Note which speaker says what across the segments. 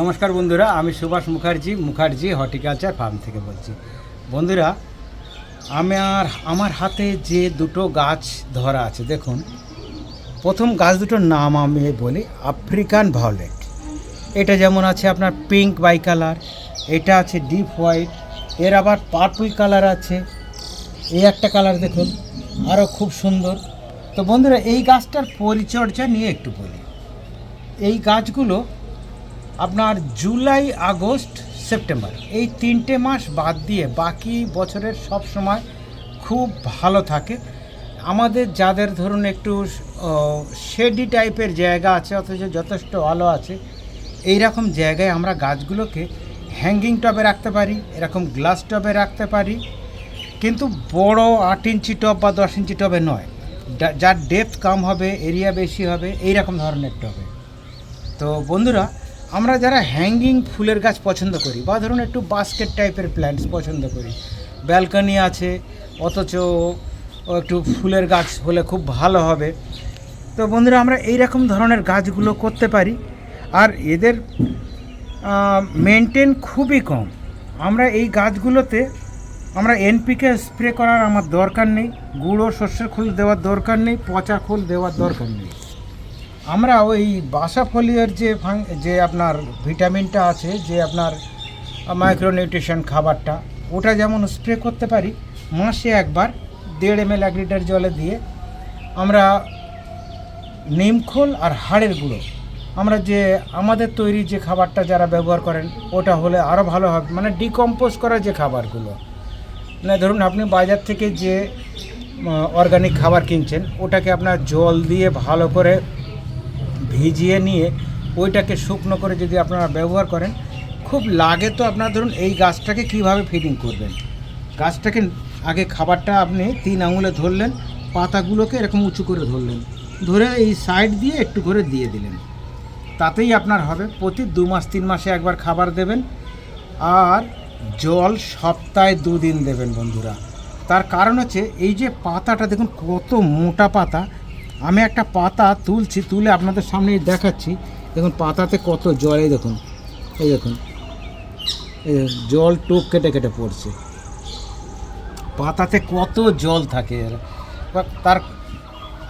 Speaker 1: নমস্কার বন্ধুরা, আমি সুভাষ মুখার্জি মুখার্জি হর্টিকালচার ফার্ম থেকে বলছি। বন্ধুরা আমার আমার হাতে যে দুটো গাছ ধরা আছে, দেখুন। প্রথম গাছ দুটোর নাম আমি বলি আফ্রিকান ভায়োলেট। এটা যেমন আছে আপনার পিঙ্ক বাই কালার, এটা আছে ডিপ হোয়াইট, এর আবার পার্পল কালার আছে। এই একটা কালার দেখুন আরও খুব সুন্দর। তো বন্ধুরা, এই গাছটার পরিচর্যা নিয়ে একটু বলি। এই গাছগুলো আপনার জুলাই, আগস্ট, সেপ্টেম্বর। এই তিনটে মাস বাদ দিয়ে বাকি বছরের সব সময় খুব ভালো থাকে। আমাদের যাদের ধরুন একটু শেডি টাইপের জায়গা আছে, অথচ যথেষ্ট আলো আছে এই রকম জায়গায় আমরা গাছগুলোকে হ্যাঙ্গিং টবে রাখতে পারি, এরকম গ্লাস টবে রাখতে পারি। কিন্তু বড় আট ইঞ্চি টব বা দশ ইঞ্চি টবে নয়। যার ডেপথ কম হবে এরিয়া বেশি হবে এই রকম ধরনের টবে তো বন্ধুরা আমরা যারা হ্যাঙ্গিং ফুলের গাছ পছন্দ করি বা ধরুন একটু বাস্কেট টাইপের প্ল্যান্টস পছন্দ করি ব্যালকনি আছে, অথচ একটু ফুলের গাছ হলে খুব ভালো হবে। তো বন্ধুরা, আমরা এই রকম ধরনের গাছগুলো করতে পারি। আর এদের মেনটেন খুবই কম। আমরা এই গাছগুলোতে, আমরা এনপিকে স্প্রে করার আমার দরকার নেই, গুঁড়ো শস্যের খোল দেওয়ার দরকার নেই, পচা খোল দেওয়ার দরকার নেই। আমরা ওই বাসা ফলিয়ার যে ফাং- যে আপনার ভিটামিনটা আছে, যে আপনার মাইক্রোনিউট্রিশন খাবারটা, ওটা যেমন স্প্রে করতে পারি, মাসে একবার দেড় এম এল এক লিটার জলে দিয়ে আমরা নিমখোল আর হাড়ের গুঁড়ো। আমরা যে আমাদের তৈরি যে খাবারটা যারা ব্যবহার করেন, ওটা হলে আরও ভালো হবে। মানে ডিকম্পোজ করা যে খাবারগুলো। মানে ধরুন আপনি বাজার থেকে যে অর্গানিক খাবার কিনছেন, ওটাকে আপনার জল দিয়ে ভালো করে ভিজিয়ে নিয়ে ওইটাকে শুকনো করে যদি আপনারা ব্যবহার করেন, খুব লাগে তো আপনার ধরুন এই গাছটাকে কীভাবে ফিডিং করবেন। গাছটাকে আগে খাবারটা আপনি তিন আঙুলে ধরলেন, পাতাগুলোকে এরকম উঁচু করে ধরলেন। ধরে এই সাইড দিয়ে একটু করে দিয়ে দিলেন। তাতেই আপনার হবে, প্রতি দু মাস, তিন মাসে একবার খাবার দেবেন। আর জল সপ্তাহে দুদিন দেবেন বন্ধুরা। তার কারণ হচ্ছে এই যে পাতাটা দেখুন কত মোটা পাতা আমি একটা পাতা তুলছি, তুলে আপনাদের সামনে দেখাচ্ছি। দেখুন, পাতাতে কত জল, এই দেখুন এই দেখুন, এই জল টোপ কেটে কেটে পড়ছে। পাতাতে কত জল থাকে এর। তার,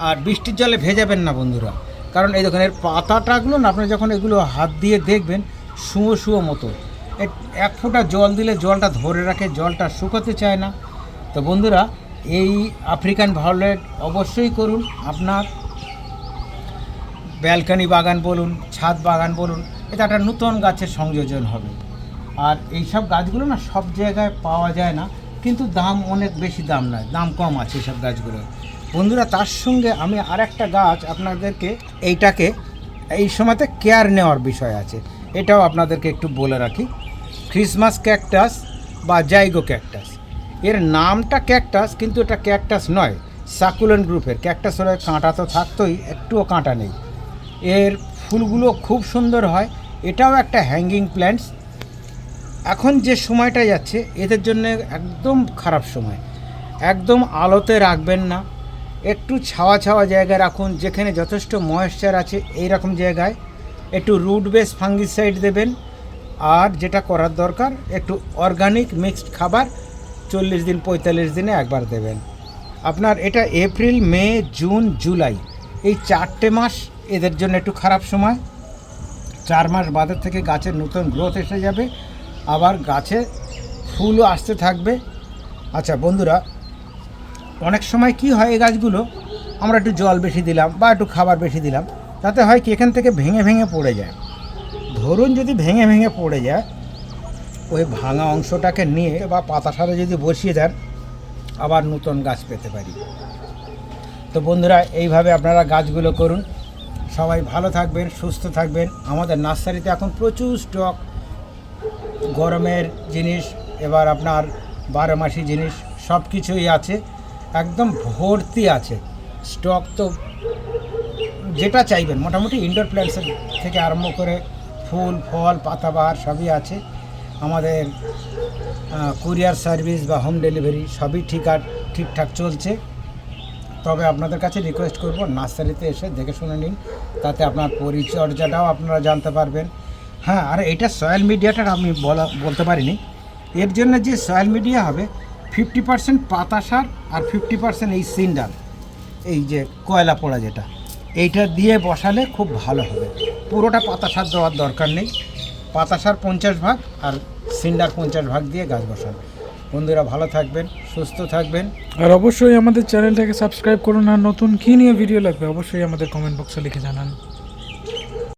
Speaker 1: আর বৃষ্টির জলে ভেজাবেন না বন্ধুরা। কারণ এই দেখুন, এর পাতাটাগুলো না আপনি যখন এগুলো হাত দিয়ে দেখবেন, শুঁয়ো শুঁয়ো মতো। এক ফোঁটা জল দিলে জলটা ধরে রাখে, জলটা শুকোতে চায় না। তো বন্ধুরা এই আফ্রিকান ভায়োলেট অবশ্যই করুন, আপনার ব্যালকনি বাগান বলুন, ছাদ বাগান বলুন, এটা একটা নতুন গাছের সংযোজন হবে। আর এই সব গাছগুলো না সব জায়গায় পাওয়া যায় না, কিন্তু দাম অনেক বেশি দাম নয়, দাম কম আছে এইসব গাছগুলো। বন্ধুরা, তার সঙ্গে আমি আর একটা গাছ আপনাদেরকে, এইটাকে, এই সময়তে কেয়ার নেওয়ার বিষয় আছে। এটাও আপনাদেরকে একটু বলে রাখি। ক্রিসমাস ক্যাকটাস বা জাইগো ক্যাকটাস এর নামটা ক্যাকটাস, কিন্তু এটা ক্যাকটাস নয় সাকুলেন গ্রুপের। ক্যাকটাস হলে কাঁটা তো থাকতোই, একটুও কাঁটা নেই। এর ফুলগুলো খুব সুন্দর হয়, এটাও একটা হ্যাঙ্গিং প্ল্যান্টস এখন যে সময়টা যাচ্ছে, এদের জন্য একদম খারাপ সময়। একদম আলোতে রাখবেন না। একটু ছাওয়া ছাওয়া জায়গায় রাখুন, যেখানে যথেষ্ট ময়েশ্চার আছে এই রকম জায়গায়। একটু রুট বেস ফাঙ্গিসাইড দেবেন। আর যেটা করার দরকার, একটু অর্গানিক মিক্সড খাবার চল্লিশ দিন, পঁয়তাল্লিশ দিনে একবার দেবেন। আপনার এটা এপ্রিল, মে, জুন, জুলাই, এই চারটে মাস এদের জন্য একটু খারাপ সময়। চার মাস বাদের থেকে গাছের নতুন গ্রোথ এসে যাবে, আবার গাছে ফুলও আসতে থাকবে। আচ্ছা বন্ধুরা, অনেক সময় কি হয় এই গাছগুলো? আমরা একটু জল বেশি দিলাম বা একটু খাবার বেশি দিলাম, তাতে হয় কি এখান থেকে ভেঙে ভেঙে পড়ে যায়। ধরুন যদি ভেঙে ভেঙে পড়ে যায় ওই ভাঙা অংশটাকে নিয়ে বা পাতা সারে যদি বসিয়ে দেন, আবার নতুন গাছ পেতে পারি। তো বন্ধুরা, এইভাবে আপনারা গাছগুলো করুন। সবাই ভালো থাকবেন, সুস্থ থাকবেন। আমাদের নার্সারিতে এখন প্রচুর স্টক। গরমের জিনিস, এবার আপনার বারো মাসি জিনিস সব কিছুই আছে। একদম ভর্তি আছে। স্টক তো যেটা চাইবেন, মোটামুটি ইনডোর প্ল্যান্টসের থেকে আরম্ভ করে ফুল, ফল, পাতাবাহার সবই আছে। আমাদের কুরিয়ার সার্ভিস বা হোম ডেলিভারি সবই ঠিক আর ঠিকঠাক চলছে। তবে আপনাদের কাছে রিকোয়েস্ট করব, নার্সারিতে এসে দেখে শুনে নিন, তাতে আপনার পরিচর্যাটাও আপনারা জানতে পারবেন। হ্যাঁ আর এটা সয়েল মিডিয়াটা আমি বলা, বলতে পারিনি। এর জন্য যে সয়েল মিডিয়া হবে ফিফটি পার্সেন্ট পাতা সার আর ফিফটি পার্সেন্ট এই সিন্ডাল, এই যে কয়লা পোড়া যেটা। এইটা দিয়ে বসালে খুব ভালো হবে। পুরোটা পাতা সার দেওয়ার দরকার নেই। পাতা সার পঞ্চাশ ভাগ আর সিন্ডার পঞ্চাশ ভাগ দিয়ে গাছ বসান। বন্ধুরা ভালো থাকবেন, সুস্থ থাকবেন।
Speaker 2: আর অবশ্যই আমাদের চ্যানেলটাকে সাবস্ক্রাইব করুন আর নতুন কী নিয়ে ভিডিও লাগবে অবশ্যই আমাদের কমেন্ট বক্সে লিখে জানান।